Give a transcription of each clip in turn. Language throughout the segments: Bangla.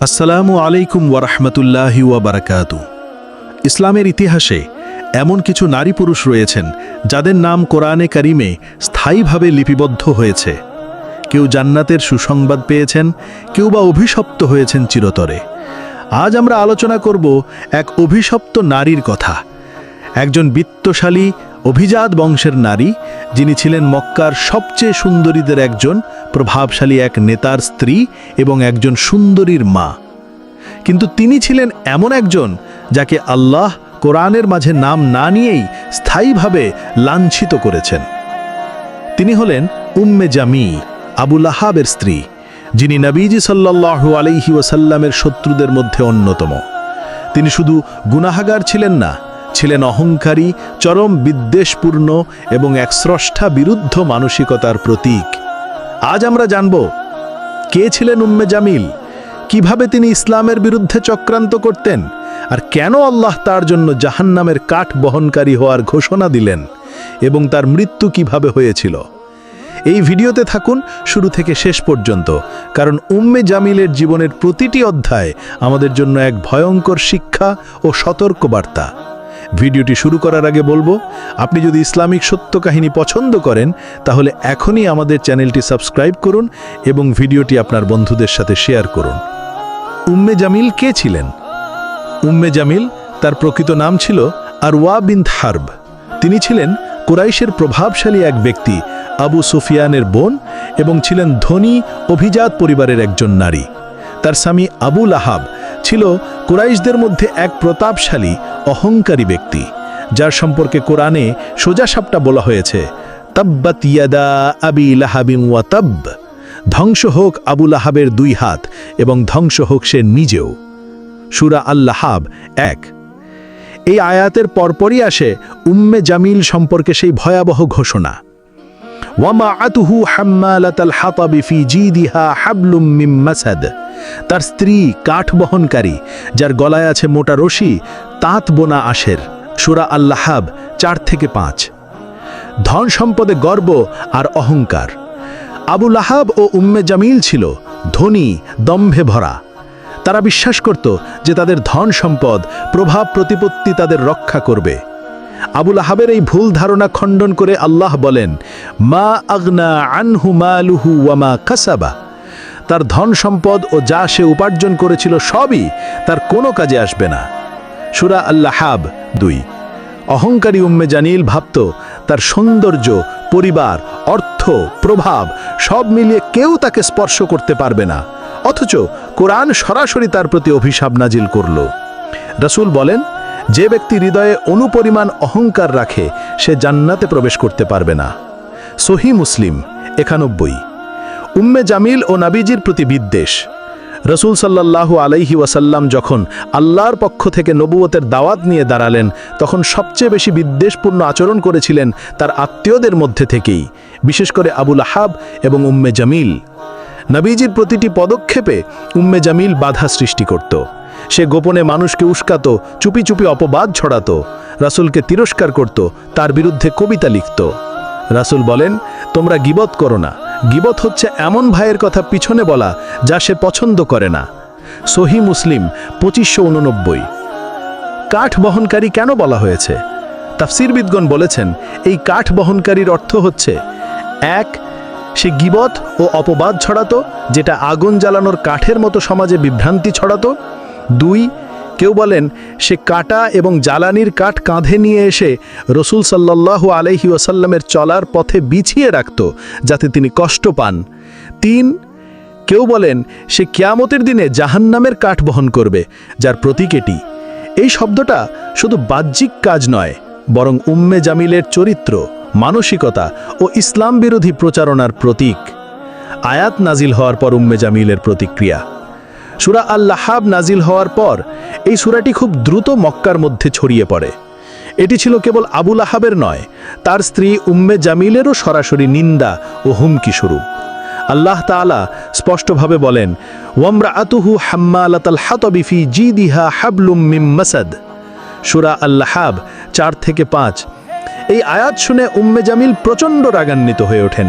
আসসালামু আলাইকুম ওয়ারহমতুল্লাহি ওয়াবারাকাতু। ইসলামের ইতিহাসে এমন কিছু নারী পুরুষ রয়েছেন যাদের নাম কোরআনে কারিমে স্থায়ীভাবে লিপিবদ্ধ হয়েছে। কেউ জান্নাতের সুসংবাদ পেয়েছেন, কেউ বা অভিশপ্ত হয়েছেন চিরতরে। আজ আমরা আলোচনা করব এক অভিশপ্ত নারীর কথা। একজন বিত্তশালী অভিজাত বংশের নারী, যিনি ছিলেন মক্কার সবচেয়ে সুন্দরীদের একজন প্রভাবশালী এক নেতার স্ত্রী এবং একজন সুন্দরীর মা। কিন্তু তিনি ছিলেন এমন একজন যাকে আল্লাহ কোরআনের মাঝে নাম না নিয়েই স্থায়ীভাবে লাঞ্ছিত করেছেন। তিনি হলেন উম্মে জামি আবুল আহাবের স্ত্রী, যিনি নবীজি সাল্লাল্লাহু আলাইহি ওয়াসাল্লামের শত্রুদের মধ্যে অন্যতম। তিনি শুধু গুনাহাগার ছিলেন না ছিলেন অহংকারী, চরম বিদ্বেষপূর্ণ এবং এক স্রষ্টা বিরুদ্ধ মানসিকতার প্রতীক। আজ আমরা জানব, কে ছিলেন উম্মে জামিল? কীভাবে তিনি ইসলামের বিরুদ্ধে চক্রান্ত করতেন? আর কেন আল্লাহ তার জন্য জাহান্নামের কাঠ বহনকারী হওয়ার ঘোষণা দিলেন? এবং তার মৃত্যু কীভাবে হয়েছিল? এই ভিডিওতে থাকুন, শুরু থেকে শেষ পর্যন্ত, কারণ উম্মে জামিলের জীবনের প্রতিটি অধ্যায় আমাদের জন্য এক ভয়ঙ্কর শিক্ষা ও সতর্ক বার্তা ভিডিওটি শুরু করার আগে বলব, আপনি যদি ইসলামিক সত্য কাহিনী পছন্দ করেন, তাহলে এখনই আমাদের চ্যানেলটি সাবস্ক্রাইব করুন এবং ভিডিওটি আপনার বন্ধুদের সাথে শেয়ার করুন। উম্মে জামিল কে ছিলেন? উম্মে জামিল তার প্রকৃত নাম ছিল আরওয়া বিন হার্ব। তিনি ছিলেন কুরাইশের প্রভাবশালী এক ব্যক্তি, আবু সুফিয়ানের বোন এবং ছিলেন ধনী, অভিজাত পরিবারের একজন নারী। তার স্বামী আবুল আহাব ছিল কুরাইশদের মধ্যে এক প্রতাপশালী অহংকারী ব্যক্তি, যার সম্পর্কে কোরআনে সোজা সাপটা বলা হয়েছে, তাব্বাত ইয়াদা আবি লাহাবিম ওয়া তাব্ব ধ্বংস হোক আবুল আহাবের দুই হাত এবং ধ্বংস হোক সে নিজেও সুরা আল্লাহাব এক। এই আয়াতের পরপরই আসে উম্মে জামিল সম্পর্কে সেই ভয়াবহ ঘোষণা। মাসাদ তার স্ত্রী কাঠ বহনকারী যার গলায় আছে মোটা রশি তাঁত বোনা আশের সুরা আল্লাহাব, চার থেকে পাঁচ। ধন সম্পদে গর্ব আর অহংকার। আবু লাহাব ও উম্মে জামিল ছিল ধনী, দম্ভে ভরা। তারা বিশ্বাস করত যে তাদের ধন সম্পদ, প্রভাব প্রতিপত্তি তাদের রক্ষা করবে। আবুল আহাবের এই ভুল ধারণা খণ্ডন করে আল্লাহ বলেন, মা আগনা আনহু মালুহু ওয়ামা কাসাবা। তার ধন সম্পদ ও যা সে উপার্জন করেছিল সবই তার কোনো কাজে আসবে না। সুরা আল্লাহাব দুই। অহংকারী উম্মে জানিল ভাবত, তার সৌন্দর্য, পরিবার, অর্থ, প্রভাব সব মিলিয়ে কেউ তাকে স্পর্শ করতে পারবে না। অথচ কোরআন সরাসরি তার প্রতি অভিশাপ নাজিল করল। রসুল বলেন, যে ব্যক্তি হৃদয়ে অনুপরিমাণ অহংকার রাখে, সে জান্নাতে প্রবেশ করতে পারবে না। সহি মুসলিম একানব্বই। উম্মে জামিল ও নাবিজির প্রতি বিদ্বেষ। রসুল সাল্লাল্লাহু আলাইহি ওয়াসাল্লাম যখন আল্লাহর পক্ষ থেকে নবুয়তের দাওয়াত নিয়ে দাঁড়ালেন, তখন সবচেয়ে বেশি বিদ্বেষপূর্ণ আচরণ করেছিলেন তার আত্মীয়দের মধ্যে থেকেই, বিশেষ করে আবুল আহাব এবং উম্মে জামিল। নবীজির প্রতিটি পদক্ষেপে উম্মে জামিল বাধা সৃষ্টি করত। সে গোপনে মানুষকে উস্কাত, চুপি চুপি অপবাদ ছড়াত, রাসুলকে তিরস্কার করত, তার বিরুদ্ধে কবিতা লিখত। রাসুল বলেন, তোমরা গিবত করো না। গিবত হচ্ছে এমন ভাইয়ের কথা পিছনে বলা যা সে পছন্দ করে না। সহি মুসলিম পঁচিশশো উননব্বই। কাঠ বহনকারী কেন বলা হয়েছে? তাফসিরবিদগণ বলেছেন, এই কাঠ বহনকারীর অর্থ হচ্ছে, এক, সে গিবত ও অপবাদ ছড়াতো, যেটা আগুন জ্বালানোর কাঠের মতো সমাজে বিভ্রান্তি ছড়াতো। দুই কেউ বলেন, সে কাটা এবং জ্বালানির কাঠ কাঁধে নিয়ে এসে রসুল সাল্লাল্লাহু আলহি ওয়াসাল্লামের চলার পথে বিছিয়ে রাখত, যাতে তিনি কষ্ট পান। তিন, কেউ বলেন, সে কিয়ামতের দিনে জাহান্নামের কাঠ বহন করবে, যার প্রতীক এটি। এই শব্দটা শুধু বাহ্যিক কাজ নয়, বরং উম্মে জামিলের চরিত্র, মানসিকতা ও ইসলাম বিরোধী প্রচারণার প্রতীক। আয়াত নাজিল হওয়ার পর উম্মে জামিলের প্রতিক্রিয়া। সুরা আল্লাহাব নাজিল হওয়ার পর এই সুরাটি খুব দ্রুত মক্কার মধ্যে ছড়িয়ে পড়ে। এটি ছিল কেবল আবুল আহাবের নয়, তার স্ত্রী উম্মে জামিলেরও সরাসরি নিন্দা ও হুমকি স্বরূপ। আল্লাহ তাআলা স্পষ্টভাবে বলেন ওয়ামরা আতুহু হাম্মালাতাল হাতবিফি জিদিহা হাবলুম মিম মাসাদ। সুরা আল্লাহাব চার থেকে পাঁচ। এই আয়াত শুনে উম্মে জামিল প্রচণ্ড রাগান্বিত হয়ে ওঠেন।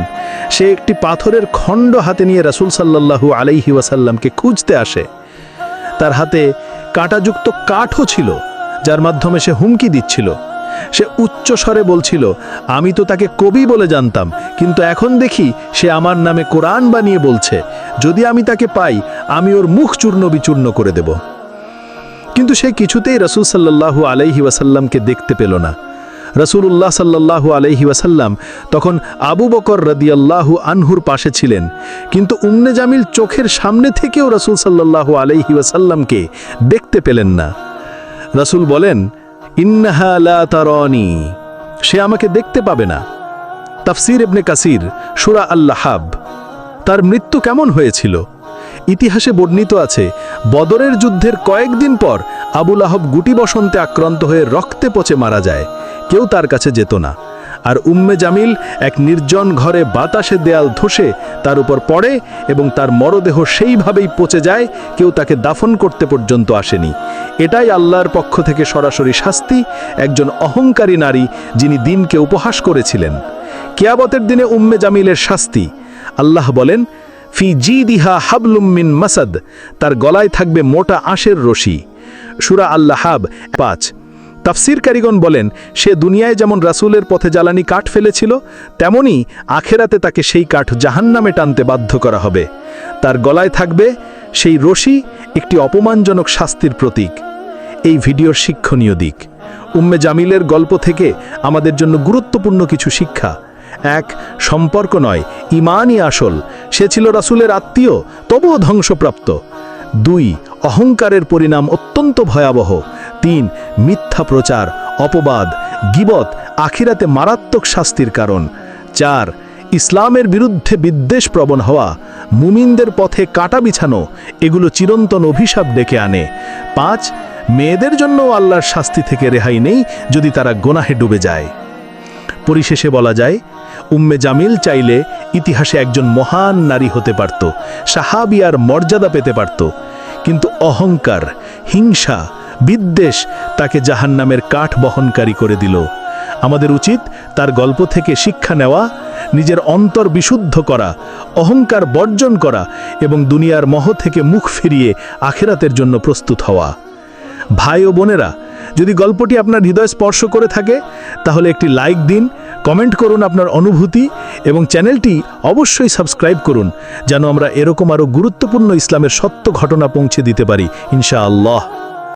সে একটি পাথরের খণ্ড হাতে নিয়ে রাসূল সাল্লাল্লাহু আলাইহি ওয়াসাল্লামকে খুঁজতে আসে। তার হাতে কাঁটাযুক্ত কাঠও ছিল, যার মাধ্যমে সে হুমকি দিচ্ছিল। সে উচ্চ স্বরে বলছিল, আমি তো তাকে কবি বলে জানতাম, কিন্তু এখন দেখি সে আমার নামে কোরআন বানিয়ে বলছে। যদি আমি তাকে পাই, আমি ওর মুখ চূর্ণ বিচূর্ণ করে দেব। কিন্তু সে কিছুতেই রসুল সাল্লাল্লাহু আলাইহি ওয়াসাল্লামকে দেখতে পেল না। রসুল্লাহ সাল্লাল্লাহু আলাইহি ওয়াসাল্লাম তখন আবু বকর রদিয়াল্লাহু আনহুর পাশে ছিলেন। কিন্তু উম্নে জামিল চোখের সামনে থেকেও রসুল সাল্লাল্লাহু আলাইহি ওয়াসাল্লামকে দেখতে পেলেন না। রসুল বলেন, ইন্নাহা লা তারানি, সে আমাকে দেখতে পাবে না। তাফসির ইবনে কাসির, সুরা আল্লাহাব, তার মৃত্যু কেমন হয়েছিল? ইতিহাসে বর্ণিত আছে, বদরের যুদ্ধের কয়েকদিন পর আবুল আহব গুটি বসন্তে আক্রান্ত হয়ে রক্তে পচে মারা যায়। কেউ তার কাছে যেত না। আর উম্মে জামিল এক নির্জন ঘরে বাতাসে দেয়াল ধসে তার উপর পড়ে এবং তার মরদেহ সেইভাবেই পচে যায়, কেউ তাকে দাফন করতে পর্যন্ত আসেনি। এটাই আল্লাহর পক্ষ থেকে সরাসরি শাস্তি, একজন অহংকারী নারী যিনি দিনকে উপহাস করেছিলেন। কেয়াবতের দিনে উম্মে জামিলের শাস্তি। আল্লাহ বলেন, ফি জি দিহা হাবলুম্মিন মাসাদ তার গলায় থাকবে মোটা আঁশের রশি। সুরা আল্লাহাব পাঁচ। তাফসির কারিগণ বলেন, সে দুনিয়ায় যেমন রাসূলের পথে জ্বালানি কাঠ ফেলেছিল, তেমনি আখেরাতে তাকে সেই কাঠ জাহান্নামে টানতে বাধ্য করা হবে। তার গলায় থাকবে সেই রশি একটি অপমানজনক শাস্তির প্রতীক। এই ভিডিওর শিক্ষণীয় দিক। উম্মে জামিলের গল্প থেকে আমাদের জন্য গুরুত্বপূর্ণ কিছু শিক্ষা। এক, সম্পর্ক নয়, ইমানই আসল। সে ছিল রাসূলের আত্মীয়, তবুও ধ্বংসপ্রাপ্ত। দুই, অহংকারের পরিণাম অত্যন্ত ভয়াবহ। তিন মিথ্যা প্রচার, অপবাদ, গিবত, আখিরাতে মারাত্মক শাস্তির কারণ। চার, ইসলামের বিরুদ্ধে বিদ্বেষ প্রবণ হওয়া, মুমিনদের পথে কাটা বিছানো, এগুলো চিরন্তন অভিশাপ ডেকে আনে। পাঁচ, মেয়েদের জন্য আল্লাহর শাস্তি থেকে রেহাই নেই যদি তারা গোনাহে ডুবে যায়। পরিশেষে বলা যায়, উম্মে জামিল চাইলে ইতিহাসে একজন মহান নারী হতে পারত সাহাবিয়ার মর্যাদা পেতে পারত। কিন্তু অহংকার, হিংসা বিদ্বেষ তাকে জাহান্নামের কাঠ বহনকারী করে দিল। আমাদের উচিত তার গল্প থেকে শিক্ষা নেওয়া, নিজের অন্তর বিশুদ্ধ করা, অহংকার বর্জন করা এবং দুনিয়ার মহ থেকে মুখ ফিরিয়ে আখেরাতের জন্য প্রস্তুত হওয়া। ভাই ও বোনেরা, যদি গল্পটি আপনার হৃদয় স্পর্শ করে থাকে, তাহলে একটি লাইক দিন, কমেন্ট করুন আপনার অনুভূতি এবং চ্যানেলটি অবশ্যই সাবস্ক্রাইব করুন, যেন আমরা এরকম আরও গুরুত্বপূর্ণ ইসলামের সত্য ঘটনা পৌঁছে দিতে পারি, ইনশাআল্লাহ।